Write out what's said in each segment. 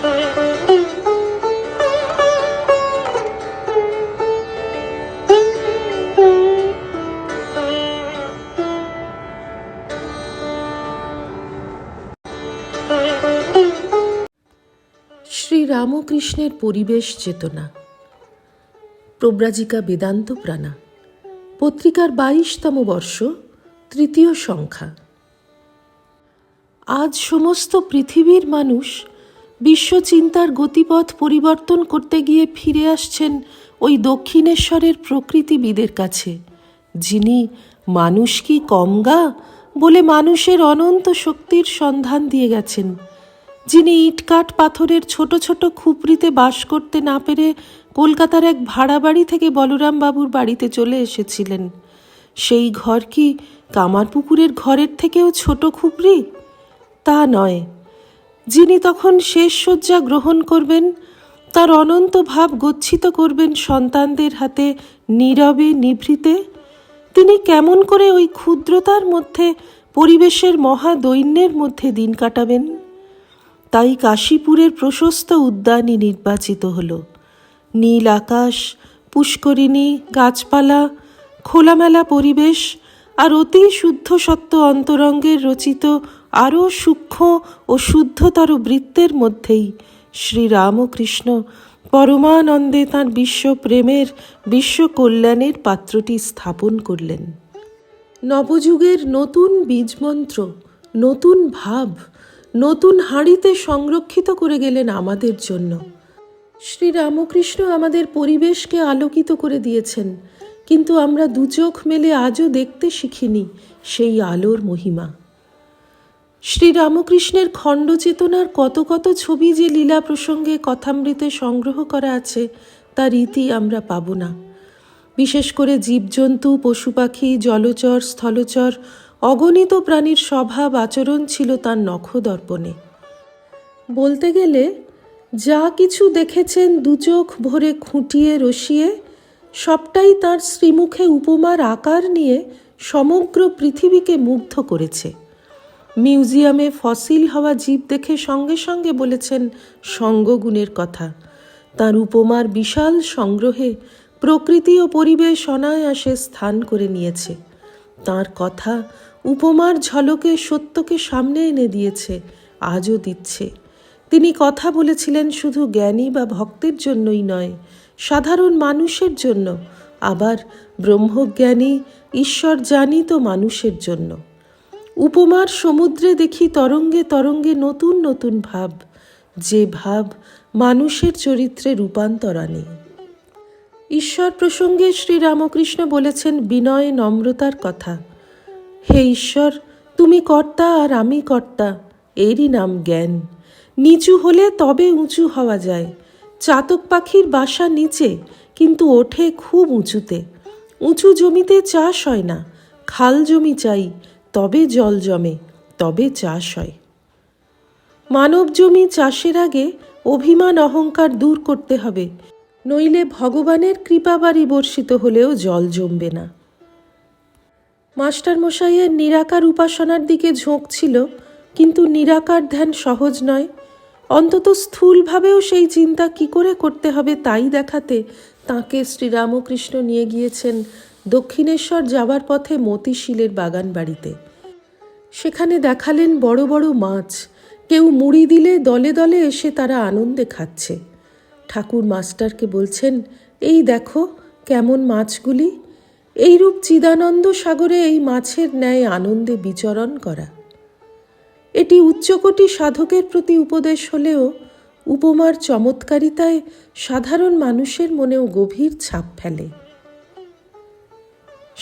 শ্রী রামকৃষ্ণের পরিবেশ চেতনা। প্রব্রাজিকা বেদান্ত প্রাণা। পত্রিকার বাইশতম বর্ষ, তৃতীয় সংখ্যা। আজ সমস্ত পৃথিবীর মানুষ বিশ্বচিন্তার গতিপথ পরিবর্তন করতে গিয়ে ফিরে আসছেন ওই দক্ষিণেশ্বরের প্রকৃতিবিদের কাছে। যিনি, মানুষ কি কমগা বলে মানুষের অনন্ত শক্তির সন্ধান দিয়ে গেছেন। যিনি ইটকাট পাথরের ছোট ছোট খুপড়িতে বাস করতে না পেরে কলকাতার এক ভাড়া বাড়ি থেকে বলরাম বাবুর বাড়িতে চলে এসেছিলেন। সেই ঘর কি কামারপুকুরের ঘরের থেকেও ছোট খুপড়ি তা নয়। যিনি তখন শেষ শয্যা গ্রহণ করবেন, তার অনন্ত ভাব গচ্ছিত করবেন সন্তানদের হাতে নীরবে নিভৃতে। তিনি কেমন করে ওই ক্ষুদ্রতার মধ্যে, পরিবেশের মহা দৈন্যের মধ্যে দিন কাটাবেন? তাই কাশীপুরের প্রশস্ত উদ্যানই নির্বাচিত হল। নীল আকাশ, পুষ্করিণী, গাছপালা, খোলামেলা পরিবেশ আর অতি শুদ্ধ সত্য অন্তরঙ্গের রচিত আরও সূক্ষ্ম ও শুদ্ধতর বৃত্তের মধ্যেই শ্রীরামকৃষ্ণ পরমানন্দে তাঁর বিশ্ব প্রেমের বিশ্ব কল্যাণের পাত্রটি স্থাপন করলেন। নবযুগের নতুন বীজমন্ত্র, নতুন ভাব, নতুন হাঁড়িতে সংরক্ষিত করে গেলেন আমাদের জন্য। শ্রী রামকৃষ্ণ আমাদের পরিবেশকে আলোকিত করে দিয়েছেন, কিন্তু আমরা দুচোখ মেলে আজও দেখতে শিখিনি সেই আলোর মহিমা। শ্রী রামকৃষ্ণের খণ্ডচেতনার কত কত ছবি যে লীলা প্রসঙ্গে কথামৃতে সংগ্রহ করা আছে, তার ইতি আমরা পাব না। বিশেষ করে জীবজন্তু পশু পাখি জলচর, স্থলচর, অগণিত প্রাণীর স্বভাব, আচরণ ছিল তার নখদর্পণে। বলতে গেলে, যা কিছু দেখেছেন দুচোখ ভরে খুঁটিয়ে রসিয়ে, সবটাই তার শ্রীমুখে উপমার আকার নিয়ে সমগ্র পৃথিবীকে মুগ্ধ করেছে। মিউজিয়ামে ফসিল হওয়া জীব দেখে সঙ্গে সঙ্গে বলেছেন সঙ্গগুণের কথা। তার উপমার বিশাল সংগ্রহে প্রকৃতি ও পরিবেশ অনায়াসে স্থান করে নিয়েছে। তার কথা উপমার ঝলকে সত্যকে সামনে এনে দিয়েছে, আজও দিচ্ছে। তিনি কথা বলেছিলেন শুধু জ্ঞানী বা ভক্তের জন্যই নয়, সাধারণ মানুষের জন্য, আবার ব্রহ্মজ্ঞানী ঈশ্বর জানিত মানুষের জন্য। উপমার সমুদ্রে দেখি তরঙ্গে তরঙ্গে নতুন নতুন ভাব, যে ভাব মানুষের চরিত্রে রূপান্তর আনে ঈশ্বর প্রসঙ্গে শ্রীরামকৃষ্ণ বলেছেন, বিনয় নম্রতার কথা। হে ঈশ্বর, তুমি কর্তা আর আমি কর্তা, এরই নাম জ্ঞান। নিচু হলে তবে উঁচু হওয়া যায়। চাতক পাখির বাসা নিচে, কিন্তু ওঠে খুব উঁচুতে। উঁচু জমিতে চাষ হয় না, খাল জমি চাই তবে জল জমে, তবে চাষ হয়। মানব জমি চাষের আগে অভিমান অহংকার দূর করতে হবে, নইলে ভগবানের কৃপাবাড়ি বর্ষিত হলেও জল জমবে না। মাস্টারমশাইয়ের নিরাকার উপাসনার দিকে ঝোঁক ছিল, কিন্তু নিরাকার ধ্যান সহজ নয়। অন্তত স্থূলভাবেও সেই চিন্তা কি করে করতে হবে তাই দেখাতে তাকে শ্রীরামকৃষ্ণ নিয়ে গিয়েছেন দক্ষিণেশ্বর যাবার পথে মতিশিলের বাগান বাড়িতে। সেখানে দেখালেন বড় বড় মাছ। কেউ মুড়ি দিলে দলে দলে এসে তারা আনন্দে খাচ্ছে। ঠাকুর মাস্টারকে বলছেন, এই দেখো কেমন মাছগুলি। এইরূপ চিদানন্দ সাগরে এই মাছের ন্যায় আনন্দে বিচরণ করা। এটি উচ্চকোটি সাধকের প্রতি উপদেশ হলেও উপমার চমৎকারিতায় সাধারণ মানুষের মনেও গভীর ছাপ ফেলে।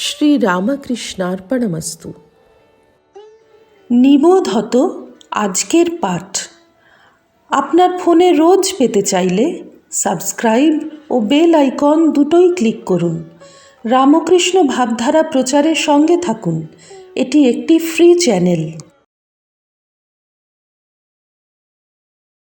শ্রী নিবোধত আজকের পাঠ। আপনার ফোনে রোজ পেতে চাইলে সাবস্ক্রাইব ও বেল আইকন দুটোই ক্লিক করুন। রামকৃষ্ণ ভাবধারা প্রচারের সঙ্গে থাকুন। এটি একটি ফ্রি চ্যানেল।